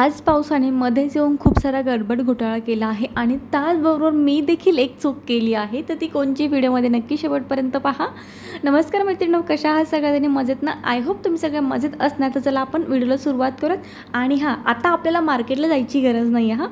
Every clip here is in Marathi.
आज पावसाने मध्येच येऊन खूप सारा गडबड घोटाळा केला आहे आणि त्याचबरोबर मी देखील एक चूक केली आहे. तर ती कोणची व्हिडिओमध्ये नक्की शेवटपर्यंत पहा. नमस्कार मैत्रिणी कशा आहात सगळ्यांनी मजेत ना? आय होप तुम्ही सगळ्या मजेत असणार. तर चला आपण व्हिडिओला सुरुवात करत आणि हां आता आपल्याला मार्केटला जायची गरज नाही आहे हां.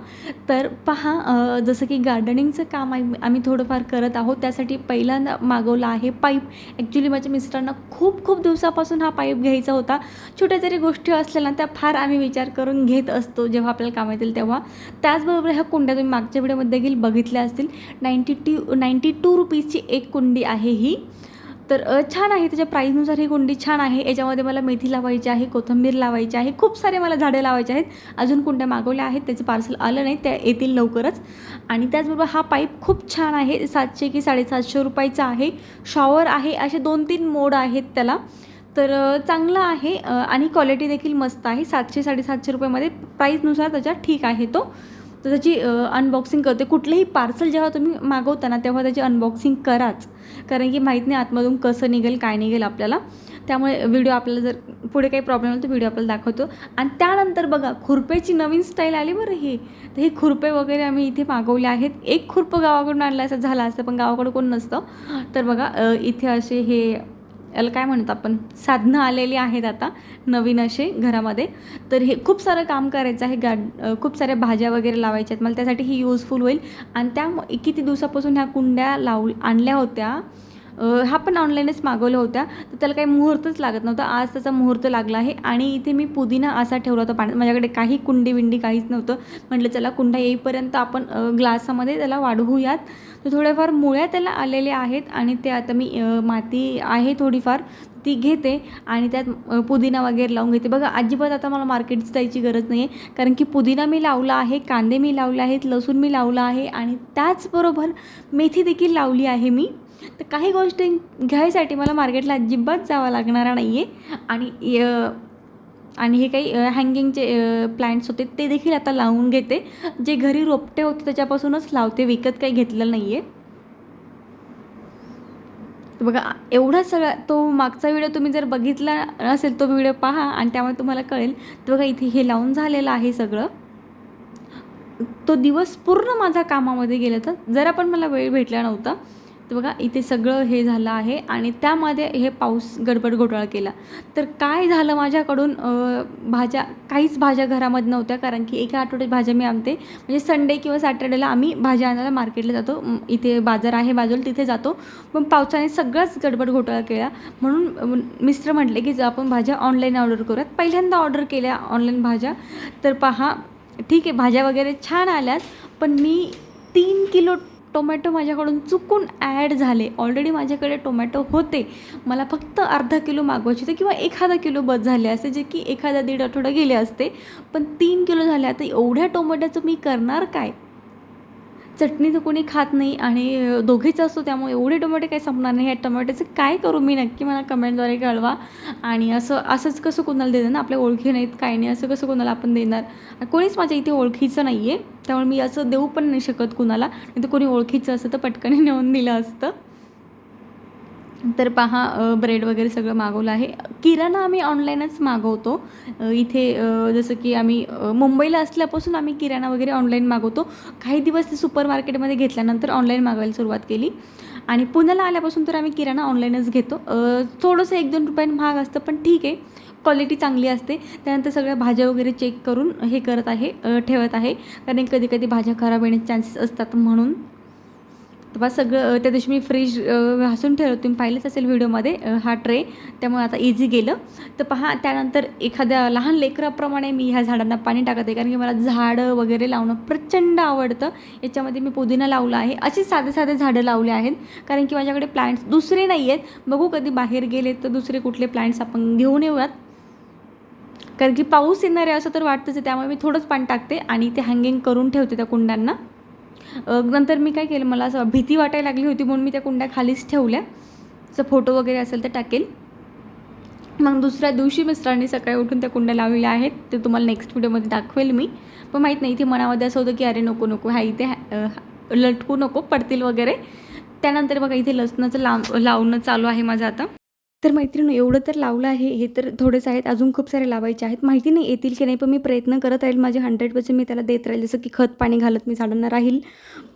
तर पहा जसं की गार्डनिंगचं काम आम्ही थोडंफार करत आहोत. त्यासाठी पहिल्यांदा मागवला आहे पाईप ॲक्च्युली माझ्या मिस्टरांना खूप खूप दिवसापासून हा पाईप घ्यायचा होता. छोट्या जरी गोष्टी असल्या ना त्या फार आम्ही विचार करून घेत असतो जेव्हा आपल्याला काम येतील तेव्हा. त्याचबरोबर ह्या कुंड्या तुम्ही मागच्या व्हिडिओमध्ये देखील बघितल्या असतील. नाईंटी टू नाईंटी टू रुपीजची एक कुंडी आहे ही. तर छान आहे त्याच्या प्राईजनुसार ही कुंडी छान आहे. याच्यामध्ये मला मेथी लावायची आहे कोथिंबीर लावायची आहे. खूप सारे मला झाडे लावायचे आहेत. अजून कुंड्या मागवल्या आहेत. त्याचं पार्सल आलं नाही. त्या येतील लवकरच. आणि त्याचबरोबर हा पाईप खूप छान आहे. सातशे की साडेसातशे रुपयाचा आहे. शॉवर आहे. असे दोन तीन मोड आहेत त्याला. तर चांगला आहे. आणि क्वालिटी देखील मस्त आहे. सातशे साडेसातशे रुपयामध्ये प्राईजनुसार त्याच्या ठीक आहे तो. तर त्याची अनबॉक्सिंग करते. कुठलंही पार्सल जेव्हा तुम्ही मागवता ना तेव्हा त्याची अनबॉक्सिंग कराच. कारण की माहीत नाही आतमधून कसं निघेल काय निघेल आपल्याला. त्यामुळे व्हिडिओ आपल्याला जर पुढे काही प्रॉब्लेम आला तर व्हिडिओ आपल्याला दाखवतो. आणि त्यानंतर बघा खुरपेची नवीन स्टाईल आली बरं ही. तर हे खुरपे वगैरे आम्ही इथे मागवले आहेत. एक खुरपं गावाकडून आणलं असं झालं असतं पण गावाकडं कोण नसतं. तर बघा इथे असे हे याला काय म्हणतो आपण? साधनं आलेली आहेत आता नवीन असे घरामध्ये. तर हे खूप सारं काम करायचं आहे गा खूप साऱ्या भाज्या वगैरे लावायच्या आहेत. मला त्यासाठी ही युजफुल होईल. आणि त्या किती दिवसापासून ह्या कुंड्या लाव आणल्या होत्या हा पण ऑनलाईनच मागवल्या होत्या. तर त्याला काही मुहूर्तच लागत नव्हता. आज त्याचा मुहूर्त लागला आहे. आणि इथे मी पुदिना असा ठेवला होता. पाण्यात माझ्याकडे काही कुंडी विंडी काहीच नव्हतं. म्हटलं चला कुंडा येईपर्यंत आपण ग्लासामध्ये त्याला वाढवूयात. तर थोड्याफार मुळ्या त्याला आलेल्या आहेत. आणि ते आता मी माती आहे थोडीफार. ती घेते आणि त्यात पुदिना वगैरे लावून घेते. बघा अजिबात आता मला मार्केटची जायची गरज नाही आहे कारण की पुदिना मी लावला आहे कांदे मी लावले आहेत लसूण मी लावला आहे आणि त्याचबरोबर मेथी देखील लावली आहे मी. तर काही गोष्टी घ्यायसाठी मला मार्केटला अजिबात जावं लागणार नाही आहे आणि आणि हे काही हँगिंगचे प्लांट्स होते ते देखील आता लावून घेते. जे घरी रोपटे होते त्याच्यापासूनच लावते विकत काही घेतलेलं नाही आहे बघा एवढा सगळा तो मागचा व्हिडिओ तुम्ही जर बघितला असेल तो व्हिडिओ पहा आणि त्यामुळे तुम्हाला कळेल. तर बघा इथे हे लावून झालेलं आहे सगळं. तो दिवस पूर्ण माझा कामामध्ये गेला होता. जरा पण मला वेळ भेटला नव्हता. तर बघा इथे सगळं हे झालं आहे आणि त्यामध्ये हे पाऊस गडबड घोटाळा केला. तर काय झालं माझ्याकडून? भाज्या काहीच भाज्या घरामध्ये नव्हत्या कारण की एका आठवड्यात भाज्या मी आणते. म्हणजे संडे किंवा सॅटर्डेला आम्ही भाज्या आणायला मार्केटला जातो. इथे बाजार आहे बाजूला तिथे जातो. पण पावसाने सगळंच गडबड घोटाळा केला. म्हणून मिस्टर म्हटले की जर आपण भाज्या ऑनलाईन ऑर्डर करूयात. पहिल्यांदा ऑर्डर केल्या ऑनलाईन भाज्या. तर पहा ठीक आहे भाज्या वगैरे छान आल्यात पण मी तीन किलो टोमॅटो माझ्याकडून चुकून ॲड झाले. ऑलरेडी माझ्याकडे टोमॅटो होते. मला फक्त अर्धा किलो मागवायचे होते किंवा एखादा किलो बस झाले असते जे की एखादा दीड आठवडा गेले असते. पण तीन किलो झाले. आता एवढ्या टोमॅटोचं मी करणार काय? चटणी तर कोणी खात नाही आणि दोघीच असतो त्यामुळे एवढे टोमॅटो काही संपणार नाही. ह्या टोमॅटोचं काय करू मी नक्की मला कमेंटद्वारे कळवा. आणि असं असंच कसं कोणाला देणार ना? आपल्या ओळखी नाहीत काही नाही असं कसं कोणाला आपण देणार? कोणीच माझ्या इथे ओळखीचं नाही आहे त्यामुळे मी असं देऊ पण नाही शकत कुणाला. नाही तर कोणी ओळखीचं असतं तर पटकन नेऊन दिलं असतं. तर पहा ब्रेड वगैरे सगळं मागवलं आहे. किराणा आम्ही ऑनलाईनच मागवतो. इथे जसं की आम्ही मुंबईला असल्यापासून आम्ही किराणा वगैरे ऑनलाईन मागवतो. काही दिवस ते सुपर मार्केटमध्ये घेतल्यानंतर ऑनलाईन मागवायला सुरुवात केली. आणि पुण्याला आल्यापासून तर आम्ही किराणा ऑनलाईनच घेतो. थोडंसं एक दोन रुपयांनी महाग असतं पण ठीक आहे. क्वालिटी चांगली असते. त्यानंतर सगळ्या भाज्या वगैरे चेक करून हे करत आहे ठेवत आहे. कारण कधी कधी भाज्या खराब येण्याचे चान्सेस असतात म्हणून. तर बा सगळं त्या दिवशी मी फ्रीज घासून ठेवलं. तुम्ही पाहिलंच असेल व्हिडिओमध्ये हा ट्रे. त्यामुळे आता इझी गेलं. तर पहा त्यानंतर एखाद्या लहान लेकराप्रमाणे मी ह्या झाडांना पाणी टाकत. आहे कारण की मला झाडं वगैरे लावणं प्रचंड आवडतं. याच्यामध्ये मी पुदिना लावला आहे. अशी साधे साधे झाडं लावले आहेत. कारण की माझ्याकडे प्लांट्स दुसरे नाही आहेत बघू कधी बाहेर गेले तर दुसरे कुठले प्लांट्स आपण घेऊन येऊयात. कारण की पाऊस येणार आहे असं तर वाटतंच आहे. त्यामुळे मी थोडंच पाणी टाकते आणि ते हँगिंग करून ठेवते त्या कुंड्यांना. नंतर मी काय केलं मला असं भीती वाटायला लागली होती म्हणून मी त्या कुंड्या खालीच ठेवल्या. जर फोटो वगैरे असेल तर टाकेल. मग दुसऱ्या दिवशी मिस्टरांनी सकाळी उठून त्या कुंड्या लावलेल्या आहेत. ते तुम्हाला नेक्स्ट व्हिडिओमध्ये दाखवेल मी. पण माहीत नाही इथे मनामध्ये असं होतं की अरे नको नको ह्या इथे लटकू नको पडतील वगैरे. त्यानंतर बघा इथे लसणाचं लाव लावणं चालू आहे माझं आता. तर मैत्रिणी एवढं तर लावलं आहे हे तर थोडेच आहेत अजून खूप सारे लावायचे आहेत. माहिती नाही येतील की नाही पण मी प्रयत्न करत राहील माझे हंड्रेड पर्सेंट मी त्याला देत राहील. जसं की खत पाणी घालत मी झाडांना राहील.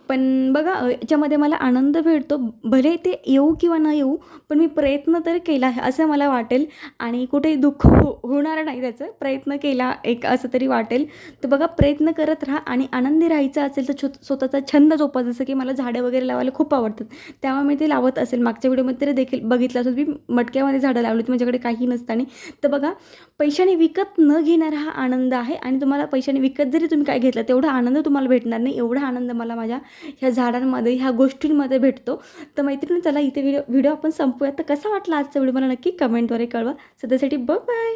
पण बघा याच्यामध्ये मला आनंद भेटतो. भले ते येऊ किंवा न येऊ पण मी प्रयत्न तर केला आहे असं मला वाटेल. आणि कुठेही दुःख हो होणार नाही त्याचं. प्रयत्न केला एक असं तरी वाटेल. तर बघा प्रयत्न करत राहा आणि आनंदी राहायचं असेल तर छो स्वतःचा छंद जोपा. जसं की मला झाडं वगैरे लावायला खूप आवडतात. त्यामुळे मी ते लावत असेल. मागच्या व्हिडिओमध्ये तरी देखील बघितलं असेल. मी मटक्यामध्ये झाडं लावली होती माझ्याकडे काही नसताना. तर बघा पैशाने विकत न घेणारा हा आनंद आहे. आणि तुम्हाला पैशाने विकत जरी तुम्ही काय घेतलं तेवढा आनंद तुम्हाला भेटणार नाही. एवढा आनंद मला माझ्या ह्या झाडांमध्ये ह्या गोष्टींमध्ये भेटतो. तर मैत्रिणी चला इथे व्हिडिओ व्हिडिओ आपण संपूया तर कसा वाटला आजचा व्हिडिओ मला नक्की कमेंटद्वारे कळवा. सध्यासाठी ब बाय